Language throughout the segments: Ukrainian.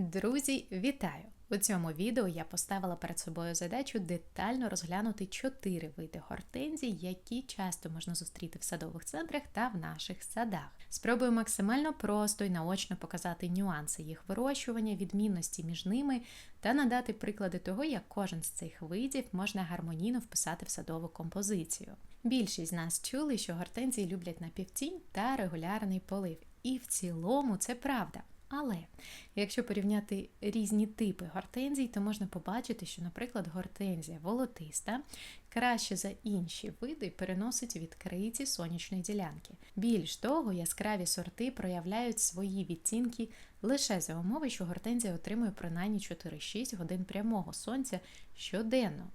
Друзі, вітаю! У цьому відео я поставила перед собою задачу детально розглянути чотири види гортензій, які часто можна зустріти в садових центрах та в наших садах. Спробую максимально просто і наочно показати нюанси їх вирощування, відмінності між ними та надати приклади того, як кожен з цих видів можна гармонійно вписати в садову композицію. Більшість з нас чули, що гортензії люблять напівтінь та регулярний полив. І в цілому це правда. Але якщо порівняти різні типи гортензій, то можна побачити, що, наприклад, гортензія волотиста краще за інші види переносить відкриті сонячні ділянки. Більш того, яскраві сорти проявляють свої відцінки лише за умови, що гортензія отримує принаймні 4-6 годин прямого сонця щоденно.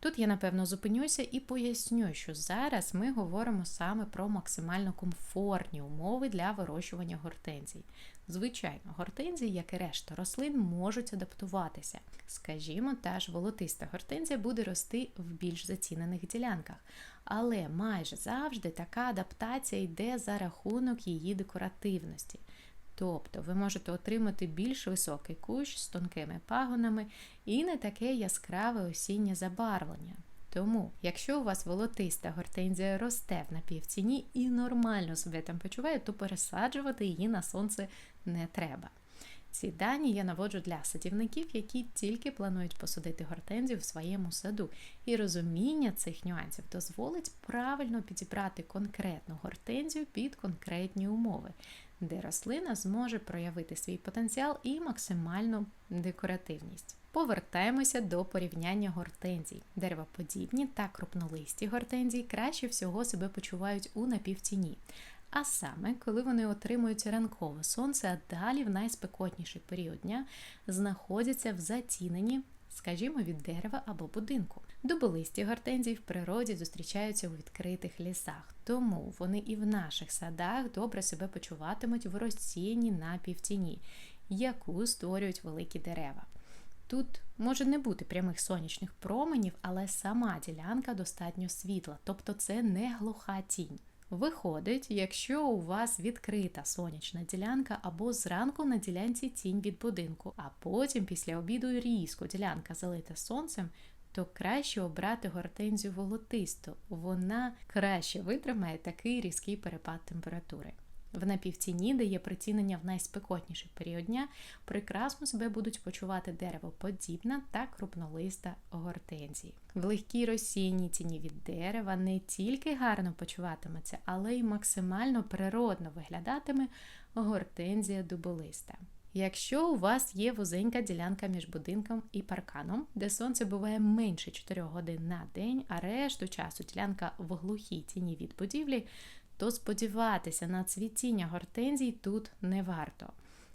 Тут я напевно зупинюся і поясню, що зараз ми говоримо саме про максимально комфортні умови для вирощування гортензій. Звичайно, гортензії, як і решта рослин, можуть адаптуватися. Скажімо, та ж волотиста гортензія буде рости в більш зацінених ділянках, але майже завжди така адаптація йде за рахунок її декоративності. Тобто ви можете отримати більш високий кущ з тонкими пагонами і не таке яскраве осіннє забарвлення. Тому, якщо у вас волотиста гортензія росте в напівціні і нормально себе там почуває, то пересаджувати її на сонце не треба. Ці дані я наводжу для садівників, які тільки планують посадити гортензію в своєму саду, і розуміння цих нюансів дозволить правильно підібрати конкретну гортензію під конкретні умови, де рослина зможе проявити свій потенціал і максимальну декоративність. Повертаємося до порівняння гортензій. Деревоподібні та крупнолисті гортензії краще всього себе почувають у напівтіні. А саме, коли вони отримують ранкове сонце, а далі в найспекотніший період дня знаходяться в затіненні, скажімо, від дерева або будинку. Дуболисті гортензії в природі зустрічаються у відкритих лісах, тому вони і в наших садах добре себе почуватимуть в розсіянні на півтіні, яку створюють великі дерева. Тут може не бути прямих сонячних променів, але сама ділянка достатньо світла, тобто це не глуха тінь. Виходить, якщо у вас відкрита сонячна ділянка або зранку на ділянці тінь від будинку, а потім після обіду різко ділянка залита сонцем, то краще обрати гортензію волотисту. Вона краще витримає такий різкий перепад температури. В напівціні, де є прицінення в найспекотніший період дня, прекрасно себе будуть почувати деревоподібна та крупнолиста гортензії. В легкій розсінній тіні від дерева не тільки гарно почуватиметься, але й максимально природно виглядатиме гортензія дуболиста. Якщо у вас є вузенька ділянка між будинком і парканом, де сонце буває менше 4 годин на день, а решту часу ділянка в глухій тіні від будівлі, то сподіватися на цвітіння гортензій тут не варто.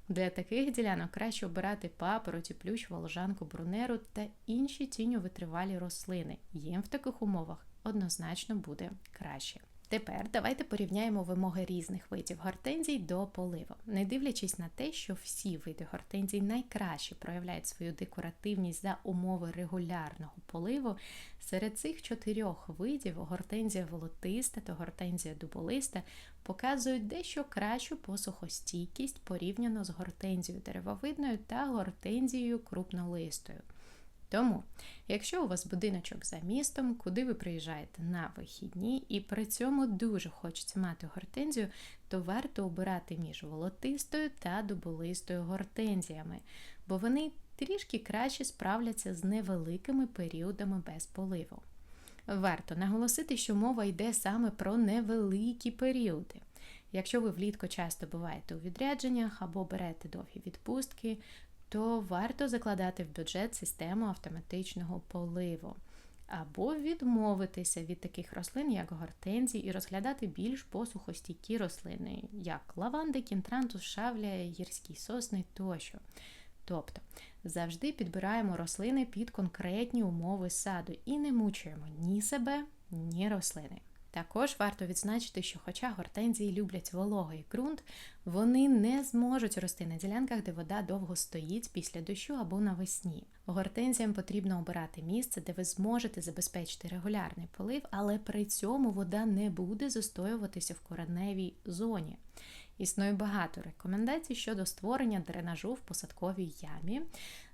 Для таких ділянок краще обирати папороті, плющ, волжанку, брунеру та інші тіньовитривалі рослини. Їм в таких умовах однозначно буде краще. Тепер давайте порівняємо вимоги різних видів гортензій до поливу. Не дивлячись на те, що всі види гортензій найкраще проявляють свою декоративність за умови регулярного поливу, серед цих чотирьох видів гортензія волотиста та гортензія дуболиста показують дещо кращу посухостійкість порівняно з гортензією деревовидною та гортензією крупнолистою. Тому, якщо у вас будиночок за містом, куди ви приїжджаєте на вихідні, і при цьому дуже хочеться мати гортензію, то варто обирати між волотистою та дуболистою гортензіями, бо вони трішки краще справляться з невеликими періодами без поливу. Варто наголосити, що мова йде саме про невеликі періоди. Якщо ви влітку часто буваєте у відрядженнях або берете довгі відпустки, то варто закладати в бюджет систему автоматичного поливу. Або відмовитися від таких рослин, як гортензії, і розглядати більш посухостійкі рослини, як лаванди, кінтрантус, шавля, гірські сосни тощо. Тобто завжди підбираємо рослини під конкретні умови саду і не мучуємо ні себе, ні рослини. Також варто відзначити, що, хоча гортензії люблять вологий ґрунт, вони не зможуть рости на ділянках, де вода довго стоїть після дощу або навесні. Гортензіям потрібно обирати місце, де ви зможете забезпечити регулярний полив, але при цьому вода не буде застоюватися в кореневій зоні. Існує багато рекомендацій щодо створення дренажу в посадковій ямі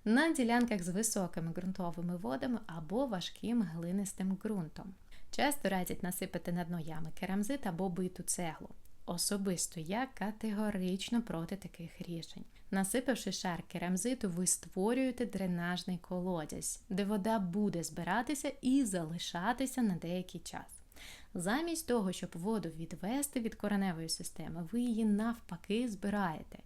на ділянках з високими ґрунтовими водами або важким глинистим ґрунтом. Часто радять насипати на дно ями керамзит або биту цеглу. Особисто я категорично проти таких рішень. Насипавши шар керамзиту, ви створюєте дренажний колодязь, де вода буде збиратися і залишатися на деякий час. Замість того, щоб воду відвести від кореневої системи, ви її навпаки збираєте.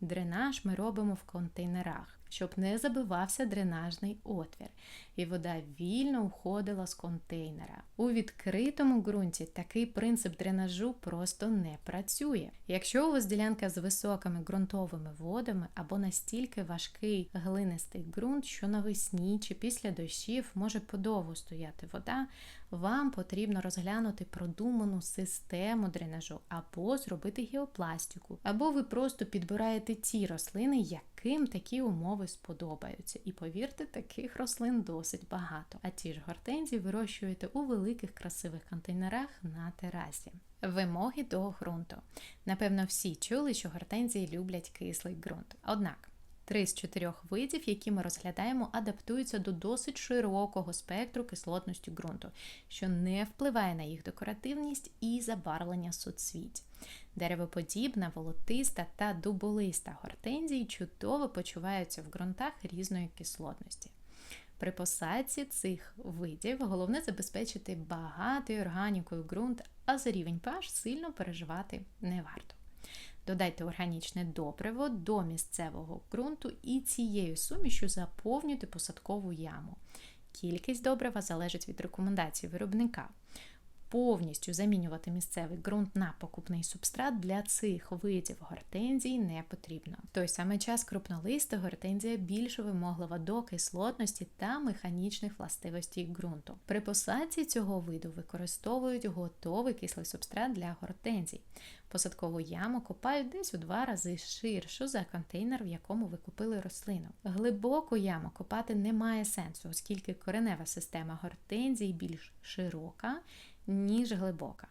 Дренаж ми робимо в контейнерах, щоб не забивався дренажний отвір, і вода вільно уходила з контейнера. У відкритому ґрунті такий принцип дренажу просто не працює. Якщо у вас ділянка з високими ґрунтовими водами або настільки важкий глинистий ґрунт, що навесні чи після дощів може подовго стояти вода, вам потрібно розглянути продуману систему дренажу або зробити геопластику, або ви просто підбираєте ті рослини, яким такі умови сподобаються. І повірте, таких рослин досить багато. А ті ж гортензії вирощуєте у великих красивих контейнерах на терасі. Вимоги до ґрунту. Напевно, всі чули, що гортензії люблять кислий ґрунт. Однак. Три з чотирьох видів, які ми розглядаємо, адаптуються до досить широкого спектру кислотності ґрунту, що не впливає на їх декоративність і забарвлення соцвіть. Деревоподібна, волотиста та дуболиста гортензії чудово почуваються в ґрунтах різної кислотності. При посадці цих видів головне забезпечити багатий органікою ґрунт, а за рівень pH сильно переживати не варто. Додайте органічне добриво до місцевого ґрунту і цією сумішю заповнюйте посадкову яму. Кількість добрива залежить від рекомендацій виробника повністю замінювати місцевий ґрунт на покупний субстрат для цих видів гортензій не потрібно. В той самий час крупнолиста гортензія більш вимоглива до кислотності та механічних властивостей ґрунту. При посадці цього виду використовують готовий кислий субстрат для гортензій. Посадкову яму копають десь у два рази ширшу за контейнер, в якому ви купили рослину. Глибоку яму копати немає сенсу, оскільки коренева система гортензій більш широка ніж глибока.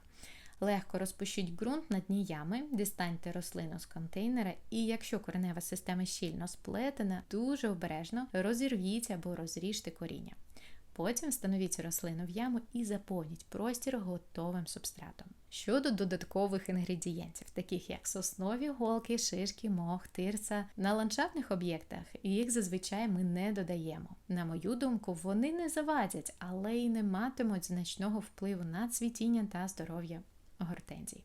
Легко розпущіть ґрунт на дні ями, дістаньте рослину з контейнера, і якщо коренева система щільно сплетена, дуже обережно розірвіть або розріжте коріння. Потім встановіть рослину в яму і заповніть простір готовим субстратом. Щодо додаткових інгредієнтів, таких як соснові голки, шишки, мох, тирса, на ландшафтних об'єктах їх зазвичай ми не додаємо. На мою думку, вони не завадять, але й не матимуть значного впливу на цвітіння та здоров'я гортензій.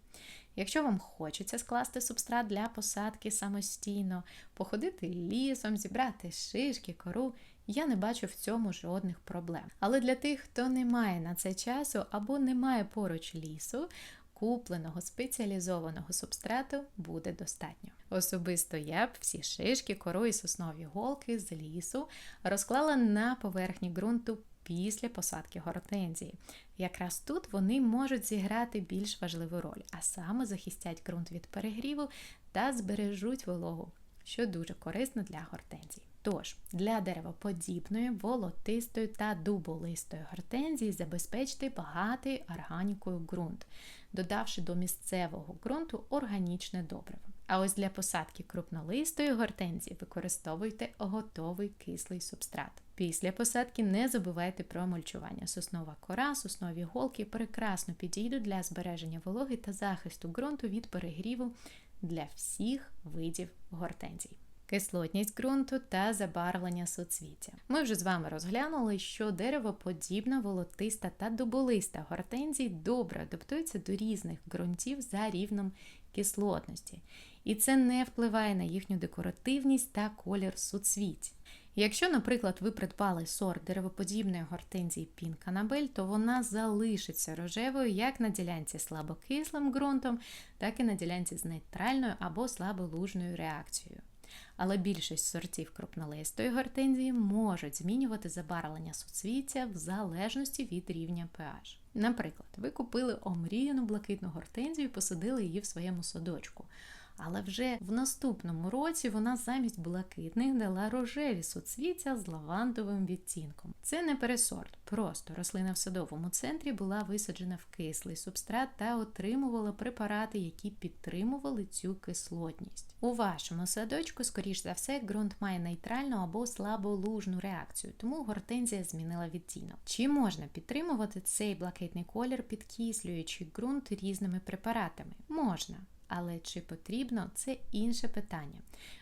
Якщо вам хочеться скласти субстрат для посадки самостійно, походити лісом, зібрати шишки, кору, я не бачу в цьому жодних проблем. Але для тих, хто не має на це часу або не має поруч лісу, купленого спеціалізованого субстрату буде достатньо. Особисто я б всі шишки, кору і соснові голки з лісу розклала на поверхні ґрунту після посадки гортензії. Якраз тут вони можуть зіграти більш важливу роль, а саме захистять ґрунт від перегріву та збережуть вологу, що дуже корисно для гортензій. Тож, для деревоподібної, волотистої та дуболистої гортензії забезпечте багатий органікою ґрунт, додавши до місцевого ґрунту органічне добриво. А ось для посадки крупнолистої гортензії використовуйте готовий кислий субстрат. Після посадки не забувайте про мульчування. Соснова кора, соснові голки прекрасно підійдуть для збереження вологи та захисту ґрунту від перегріву для всіх видів гортензій кислотність ґрунту та забарвлення суцвіття. Ми вже з вами розглянули, що деревоподібна, волотиста та дуболиста гортензії добре адаптуються до різних ґрунтів за рівнем кислотності, і це не впливає на їхню декоративність та колір суцвіть. Якщо, наприклад, ви придбали сорт деревоподібної гортензії Пінканабель, то вона залишиться рожевою як на ділянці слабокислим ґрунтом, так і на ділянці з нейтральною або слаболужною реакцією але більшість сортів крупнолистої гортензії можуть змінювати забарвлення суцвіття в залежності від рівня pH. Наприклад, ви купили омріяну блакитну гортензію і посадили її в своєму садочку. Але вже в наступному році вона замість блакитних дала рожеві суцвіття з лавандовим відтінком. Це не пересорт, просто рослина в садовому центрі була висаджена в кислий субстрат та отримувала препарати, які підтримували цю кислотність. У вашому садочку, скоріш за все, ґрунт має нейтральну або слаболужну реакцію, тому гортензія змінила відтінок. Чи можна підтримувати цей блакитний колір, підкислюючи ґрунт різними препаратами? Можна. Але чи потрібно це інше питання.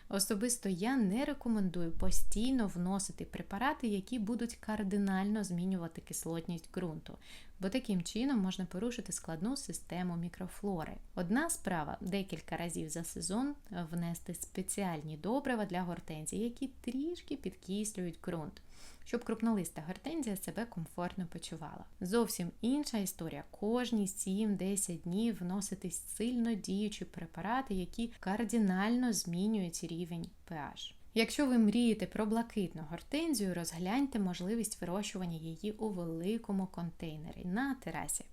Особисто я не рекомендую постійно вносити препарати, які будуть кардинально змінювати кислотність ґрунту, бо таким чином можна порушити складну систему мікрофлори. Одна справа декілька разів за сезон внести спеціальні добрива для гортензії, які трішки підкислюють ґрунт щоб крупнолиста гортензія себе комфортно почувала. Зовсім інша історія. Кожні 7-10 днів вносити сильно діючі препарати, які кардинально змінюють рівень pH. Якщо ви мрієте про блакитну гортензію, розгляньте можливість вирощування її у великому контейнері на терасі,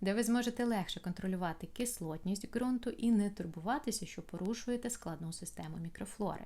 де ви зможете легше контролювати кислотність ґрунту і не турбуватися, що порушуєте складну систему мікрофлори.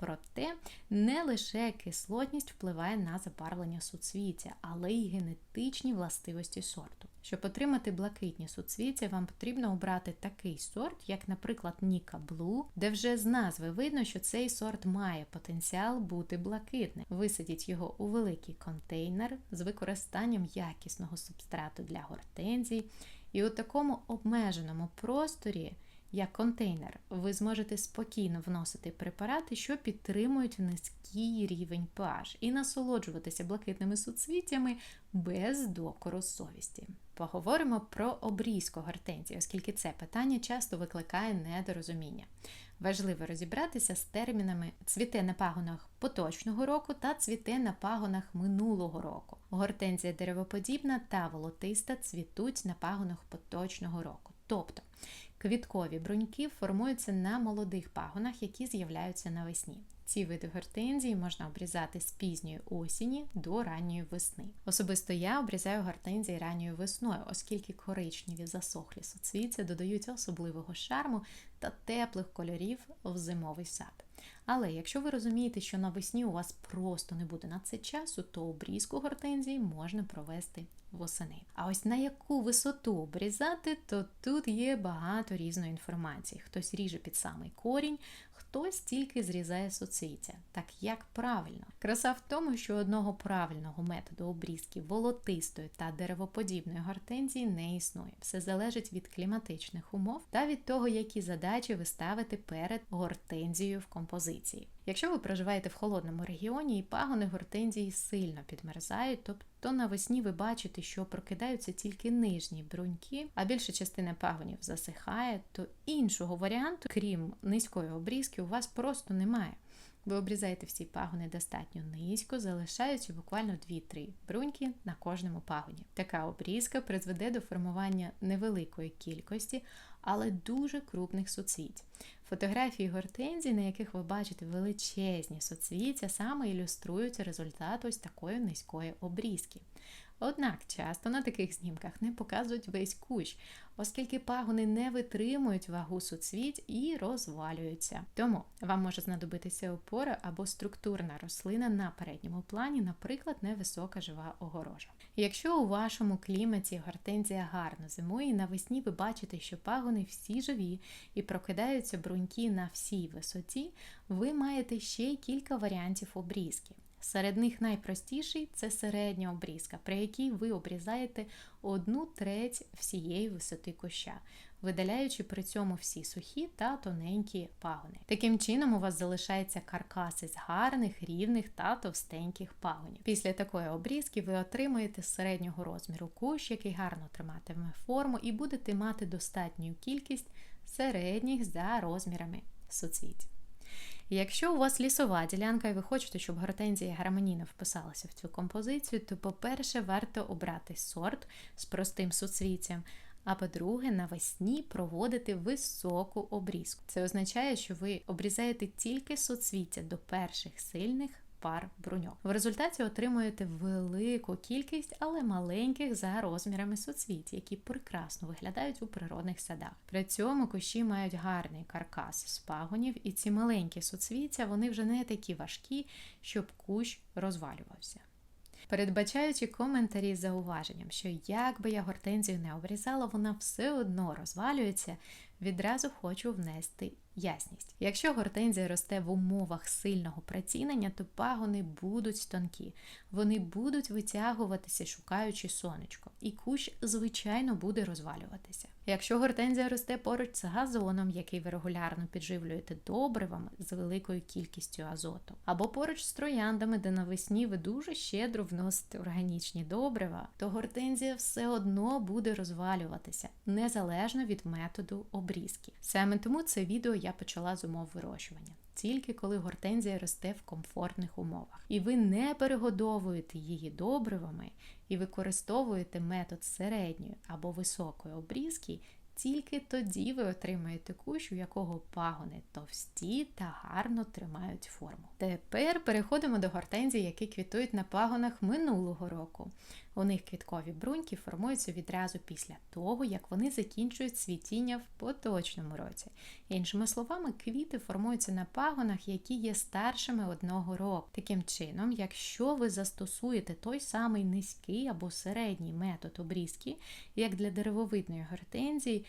Проте не лише кислотність впливає на забарвлення суцвіття, але й генетичні властивості сорту. Щоб отримати блакитні суцвіття, вам потрібно обрати такий сорт, як, наприклад, Ніка Blue, де вже з назви видно, що цей сорт має потенціал бути блакитним. Висадіть його у великий контейнер з використанням якісного субстрату для гортензій, і у такому обмеженому просторі як контейнер, ви зможете спокійно вносити препарати, що підтримують низький рівень pH, і насолоджуватися блакитними суцвіттями без докору совісті. Поговоримо про обрізку гортензії, оскільки це питання часто викликає недорозуміння. Важливо розібратися з термінами цвіте на пагонах поточного року та цвіте на пагонах минулого року. Гортензія деревоподібна та волотиста цвітуть на пагонах поточного року. Тобто Квіткові бруньки формуються на молодих пагонах, які з'являються навесні. Ці види гортензії можна обрізати з пізньої осені до ранньої весни. Особисто я обрізаю гортензії ранньою весною, оскільки коричневі засохлі суцвіття додають особливого шарму та теплих кольорів в зимовий сад. Але якщо ви розумієте, що навесні у вас просто не буде на це часу, то обрізку гортензії можна провести восени. А ось на яку висоту обрізати, то тут є багато різної інформації. Хтось ріже під самий корінь, хтось тільки зрізає соцвіття. Так як правильно? Краса в тому, що одного правильного методу обрізки волотистої та деревоподібної гортензії не існує. Все залежить від кліматичних умов та від того, які задачі ви ставите перед гортензією в композиції. Якщо ви проживаєте в холодному регіоні і пагони гортензії сильно підмерзають, тобто навесні ви бачите, що прокидаються тільки нижні бруньки, а більша частина пагонів засихає, то іншого варіанту, крім низької обрізки, у вас просто немає. Ви обрізаєте всі пагони достатньо низько, залишаючи буквально 2-3 бруньки на кожному пагоні. Така обрізка призведе до формування невеликої кількості, але дуже крупних суцвіть. Фотографії гортензій, на яких ви бачите величезні соцвіття, саме ілюструють результат ось такої низької обрізки. Однак часто на таких знімках не показують весь кущ, оскільки пагони не витримують вагу суцвіть і розвалюються. Тому вам може знадобитися опора або структурна рослина на передньому плані, наприклад, невисока жива огорожа. Якщо у вашому кліматі гортензія гарно зимує, навесні ви бачите, що пагони всі живі і прокидаються бруньки на всій висоті, ви маєте ще кілька варіантів обрізки. Серед них найпростіший це середня обрізка, при якій ви обрізаєте одну треть всієї висоти куща, видаляючи при цьому всі сухі та тоненькі пагони. Таким чином, у вас залишається каркас із гарних, рівних та товстеньких пагонів. Після такої обрізки ви отримаєте середнього розміру кущ, який гарно триматиме форму, і будете мати достатню кількість середніх за розмірами суцвіть. Якщо у вас лісова ділянка, і ви хочете, щоб гортензія гармонійно вписалася в цю композицію, то, по-перше, варто обрати сорт з простим суцвіттям. А по-друге, навесні проводити високу обрізку. Це означає, що ви обрізаєте тільки суцвіття до перших сильних пар бруньок. В результаті отримуєте велику кількість, але маленьких за розмірами суцвіт, які прекрасно виглядають у природних садах. При цьому кущі мають гарний каркас з пагонів, і ці маленькі суцвіття вони вже не такі важкі, щоб кущ розвалювався. Передбачаючи коментарі з зауваженням, що як би я гортензію не обрізала, вона все одно розвалюється, відразу хочу внести ясність. Якщо гортензія росте в умовах сильного працінення, то пагони будуть тонкі, вони будуть витягуватися, шукаючи сонечко, і кущ, звичайно, буде розвалюватися. Якщо гортензія росте поруч з газоном, який ви регулярно підживлюєте добривами з великою кількістю азоту, або поруч з трояндами, де навесні ви дуже щедро вносите органічні добрива, то гортензія все одно буде розвалюватися незалежно від методу обрізки. Саме тому це відео я почала з умов вирощування. Тільки коли гортензія росте в комфортних умовах, і ви не перегодовуєте її добривами і використовуєте метод середньої або високої обрізки, тільки тоді ви отримаєте кущ, у якого пагони товсті та гарно тримають форму. Тепер переходимо до гортензій, які квітують на пагонах минулого року. У них квіткові бруньки формуються відразу після того, як вони закінчують цвітіння в поточному році. Іншими словами, квіти формуються на пагонах, які є старшими одного року. Таким чином, якщо ви застосуєте той самий низький або середній метод обрізки, як для деревовидної гортензії,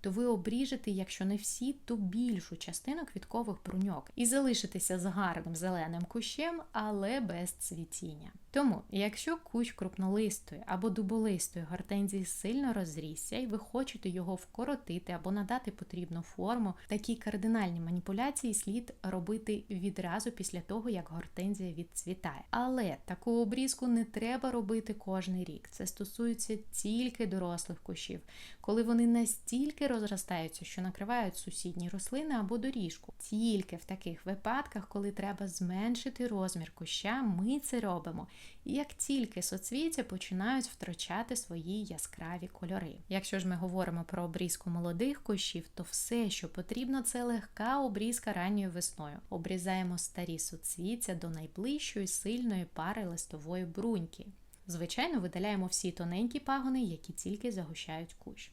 то ви обріжете, якщо не всі, то більшу частину квіткових бруньок і залишитеся з гарним зеленим кущем, але без цвітіння. Тому, якщо кущ крупнолистої або дуболистої гортензії сильно розрісся, і ви хочете його вкоротити або надати потрібну форму, такі кардинальні маніпуляції слід робити відразу після того, як гортензія відцвітає. Але таку обрізку не треба робити кожний рік. Це стосується тільки дорослих кущів, коли вони настільки розростаються, що накривають сусідні рослини або доріжку. Тільки в таких випадках, коли треба зменшити розмір куща, ми це робимо. І Як тільки соцвіття починають втрачати свої яскраві кольори. Якщо ж ми говоримо про обрізку молодих кущів, то все, що потрібно, це легка обрізка ранньою весною. Обрізаємо старі соцвіття до найближчої сильної пари листової бруньки. Звичайно, видаляємо всі тоненькі пагони, які тільки загущають кущ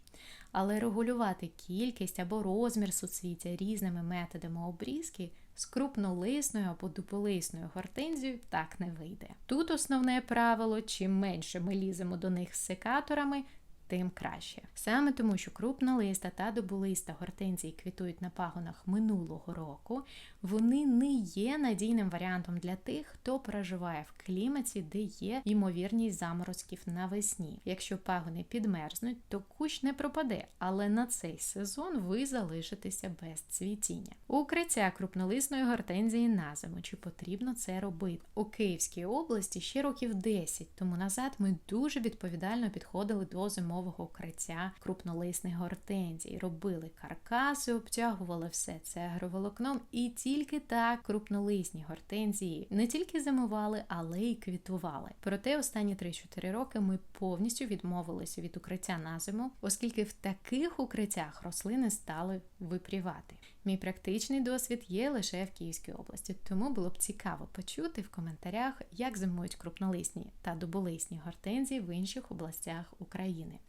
але регулювати кількість або розмір суцвіття різними методами обрізки з крупнолисною або дуполисною гортензією так не вийде. Тут основне правило: чим менше ми ліземо до них з секаторами, тим краще. Саме тому, що крупнолиста та добулиста гортензії квітують на пагонах минулого року, вони не є надійним варіантом для тих, хто проживає в кліматі, де є ймовірність заморозків навесні. Якщо пагони підмерзнуть, то кущ не пропаде, але на цей сезон ви залишитеся без цвітіння. Укриття крупнолисної гортензії на зиму. Чи потрібно це робити? У Київській області ще років 10 тому назад ми дуже відповідально підходили до зимового укриття крупнолисних гортензій, робили каркаси, обтягували все це агроволокном і ті тільки так крупнолисні гортензії не тільки зимували, але й квітували. Проте останні 3-4 роки ми повністю відмовилися від укриття на зиму, оскільки в таких укриттях рослини стали випрівати. Мій практичний досвід є лише в Київській області, тому було б цікаво почути в коментарях, як зимують крупнолисні та дуболисні гортензії в інших областях України.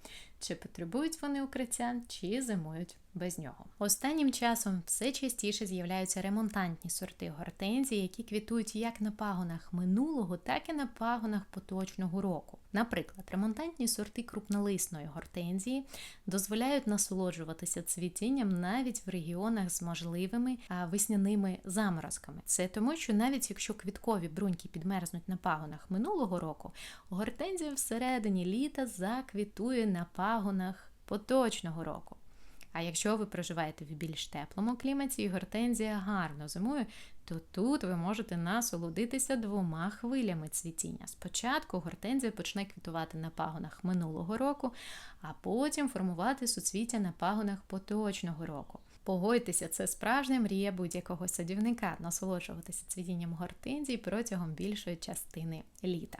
Чи потребують вони укриття, чи зимують без нього. Останнім часом все частіше з'являються ремонтантні сорти гортензії, які квітують як на пагонах минулого, так і на пагонах поточного року. Наприклад, ремонтантні сорти крупнолисної гортензії дозволяють насолоджуватися цвітінням навіть в регіонах з можливими весняними заморозками. Це тому, що навіть якщо квіткові бруньки підмерзнуть на пагонах минулого року, гортензія всередині літа заквітує на пагонах поточного року. А якщо ви проживаєте в більш теплому кліматі і гортензія гарно зимує, то тут ви можете насолодитися двома хвилями цвітіння. Спочатку гортензія почне квітувати на пагонах минулого року, а потім формувати суцвіття на пагонах поточного року. Погодьтеся, це справжня мрія будь-якого садівника насолоджуватися цвітінням гортензій протягом більшої частини літа.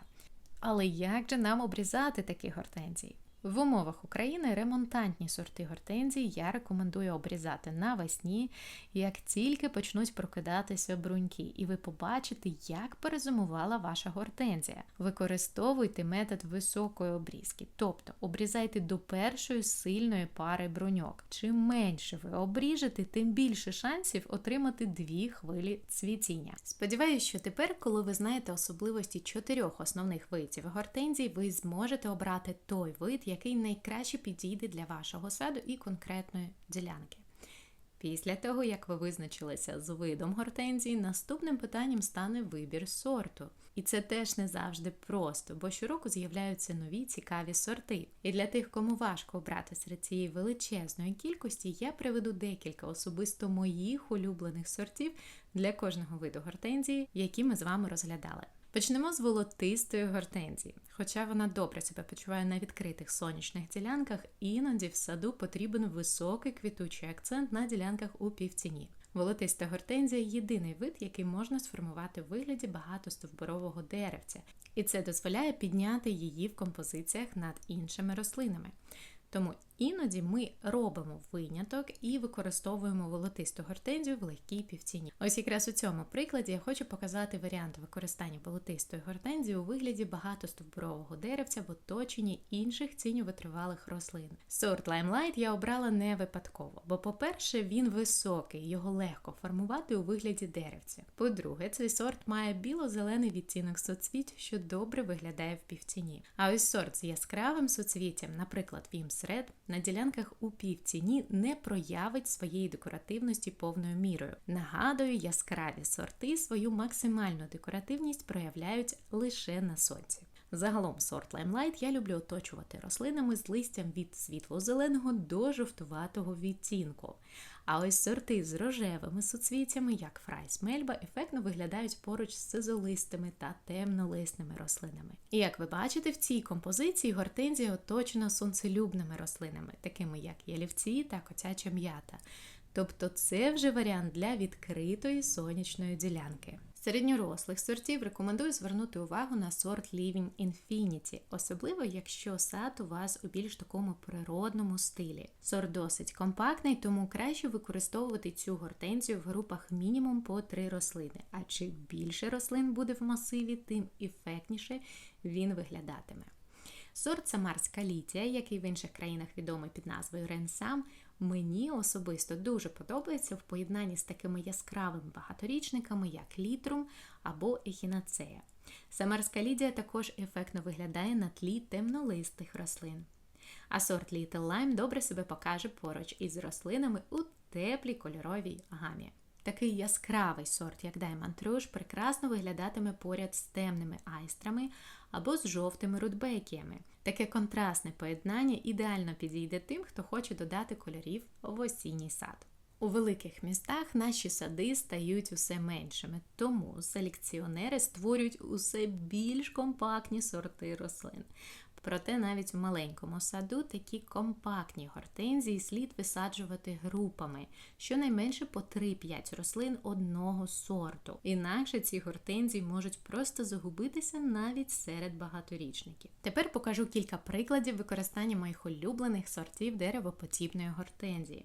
Але як же нам обрізати такі гортензії? В умовах України ремонтантні сорти гортензій я рекомендую обрізати навесні, як тільки почнуть прокидатися бруньки, і ви побачите, як перезимувала ваша гортензія. Використовуйте метод високої обрізки, тобто обрізайте до першої сильної пари бруньок. Чим менше ви обріжете, тим більше шансів отримати дві хвилі цвітіння. Сподіваюсь, що тепер, коли ви знаєте особливості чотирьох основних видів гортензій, ви зможете обрати той вид, який найкраще підійде для вашого саду і конкретної ділянки. Після того, як ви визначилися з видом гортензії, наступним питанням стане вибір сорту. І це теж не завжди просто, бо щороку з'являються нові цікаві сорти. І для тих, кому важко обрати серед цієї величезної кількості, я приведу декілька особисто моїх улюблених сортів для кожного виду гортензії, які ми з вами розглядали. Почнемо з волотистої гортензії. Хоча вона добре себе почуває на відкритих сонячних ділянках, іноді в саду потрібен високий квітучий акцент на ділянках у півціні. Волотиста гортензія єдиний вид, який можна сформувати в вигляді багатостовбурового деревця, і це дозволяє підняти її в композиціях над іншими рослинами. Тому іноді ми робимо виняток і використовуємо волотисту гортензію в легкій півціні. Ось якраз у цьому прикладі я хочу показати варіант використання волотистої гортензії у вигляді багатостовбурового деревця в оточенні інших цінньовитривалих рослин. Сорт Limelight я обрала не випадково, бо, по-перше, він високий, його легко формувати у вигляді деревця. По-друге, цей сорт має біло-зелений відтінок соцвіть, що добре виглядає в півціні. А ось сорт з яскравим соцвіттям, наприклад, Вімс Ред, на ділянках у півціні не проявить своєї декоративності повною мірою. Нагадую, яскраві сорти свою максимальну декоративність проявляють лише на сонці. Загалом сорт Limelight я люблю оточувати рослинами з листям від світло-зеленого до жовтуватого відтінку. А ось сорти з рожевими суцвіттями, як фрайс мельба, ефектно виглядають поруч з сизолистими та темнолисними рослинами. І як ви бачите, в цій композиції гортензія оточена сонцелюбними рослинами, такими як ялівці та котяча м'ята. Тобто це вже варіант для відкритої сонячної ділянки. Середньорослих сортів рекомендую звернути увагу на сорт Living Infinity, особливо якщо сад у вас у більш такому природному стилі. Сорт досить компактний, тому краще використовувати цю гортензію в групах мінімум по три рослини. А чим більше рослин буде в масиві, тим ефектніше він виглядатиме. Сорт Самарська літія, який в інших країнах відомий під назвою Ренсам, мені особисто дуже подобається в поєднанні з такими яскравими багаторічниками, як літрум або ехінацея. Самарська лідія також ефектно виглядає на тлі темнолистих рослин. А сорт Little Lime добре себе покаже поруч із рослинами у теплій кольоровій гамі. Такий яскравий сорт, як Diamond Rouge, прекрасно виглядатиме поряд з темними айстрами або з жовтими рудбекіями. Таке контрастне поєднання ідеально підійде тим, хто хоче додати кольорів в осінній сад. У великих містах наші сади стають усе меншими, тому селекціонери створюють усе більш компактні сорти рослин. Проте навіть у маленькому саду такі компактні гортензії слід висаджувати групами, щонайменше по 3-5 рослин одного сорту. Інакше ці гортензії можуть просто загубитися навіть серед багаторічників. Тепер покажу кілька прикладів використання моїх улюблених сортів деревоподібної гортензії.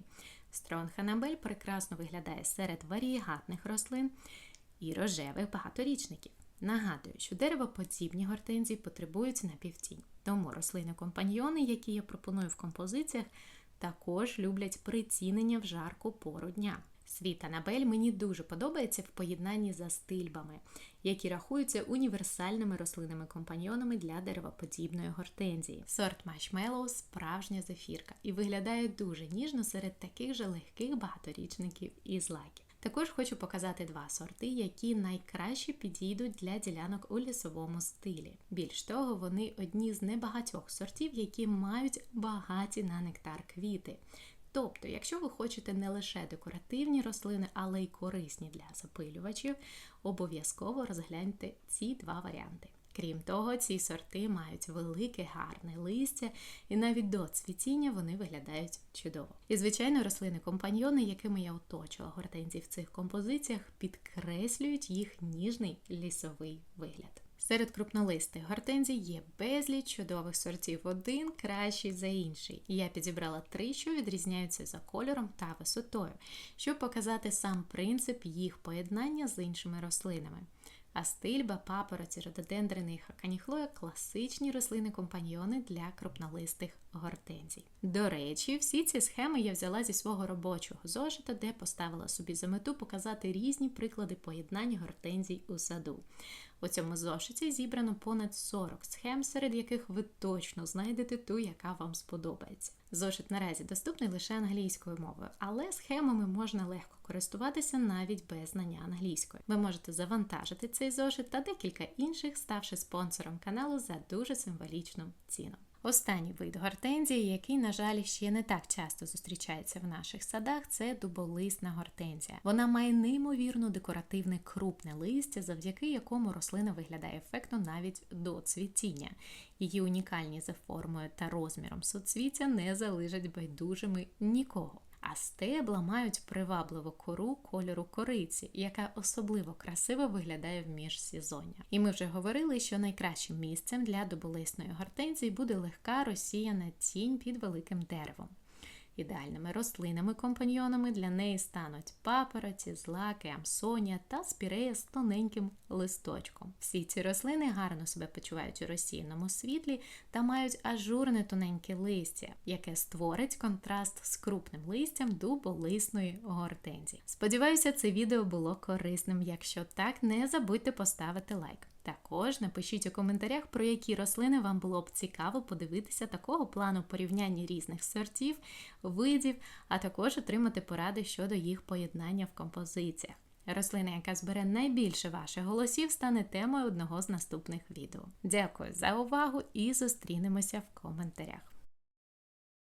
Стронг Анабель прекрасно виглядає серед варієгатних рослин і рожевих багаторічників. Нагадую, що деревоподібні гортензії потребують напівтінь. Тому рослини-компаньйони, які я пропоную в композиціях, також люблять прицінення в жарку пору дня. Світ Анабель мені дуже подобається в поєднанні за стильбами, які рахуються універсальними рослинними компаньйонами для деревоподібної гортензії. Сорт Marshmallow – справжня зефірка і виглядає дуже ніжно серед таких же легких багаторічників і злаків. Також хочу показати два сорти, які найкраще підійдуть для ділянок у лісовому стилі. Більш того, вони одні з небагатьох сортів, які мають багаті на нектар квіти. Тобто, якщо ви хочете не лише декоративні рослини, але й корисні для запилювачів, обов'язково розгляньте ці два варіанти. Крім того, ці сорти мають велике гарне листя, і навіть до цвітіння вони виглядають чудово. І звичайно, рослини компаньйони, якими я оточила гортензії в цих композиціях, підкреслюють їх ніжний лісовий вигляд. Серед крупнолистих гортензій є безліч чудових сортів, один кращий за інший. Я підібрала три, що відрізняються за кольором та висотою, щоб показати сам принцип їх поєднання з іншими рослинами. Астильба, папороті, рододендрини і хаканіхлоя класичні рослини-компаньйони для крупнолистих гортензій. До речі, всі ці схеми я взяла зі свого робочого зошита, де поставила собі за мету показати різні приклади поєднань гортензій у саду. У цьому зошиті зібрано понад 40 схем, серед яких ви точно знайдете ту, яка вам сподобається. Зошит наразі доступний лише англійською мовою, але схемами можна легко користуватися навіть без знання англійської. Ви можете завантажити цей зошит та декілька інших, ставши спонсором каналу за дуже символічну ціну. Останній вид гортензії, який, на жаль, ще не так часто зустрічається в наших садах, це дуболисна гортензія. Вона має неймовірно декоративне крупне листя, завдяки якому рослина виглядає ефектно навіть до цвітіння. Її унікальні за формою та розміром соцвіття не залишать байдужими нікого а стебла мають привабливу кору кольору кориці, яка особливо красиво виглядає в міжсезоння. І ми вже говорили, що найкращим місцем для доболесної гортензії буде легка розсіяна тінь під великим деревом. Ідеальними рослинами-компаньйонами для неї стануть папороті, злаки, амсонія та спірея з тоненьким листочком. Всі ці рослини гарно себе почувають у розсіяному світлі та мають ажурне тоненьке листя, яке створить контраст з крупним листям дуболисної гортензії. Сподіваюся, це відео було корисним. Якщо так, не забудьте поставити лайк. Також напишіть у коментарях, про які рослини вам було б цікаво подивитися такого плану порівняння різних сортів, видів, а також отримати поради щодо їх поєднання в композиціях. Рослина, яка збере найбільше ваших голосів, стане темою одного з наступних відео. Дякую за увагу і зустрінемося в коментарях.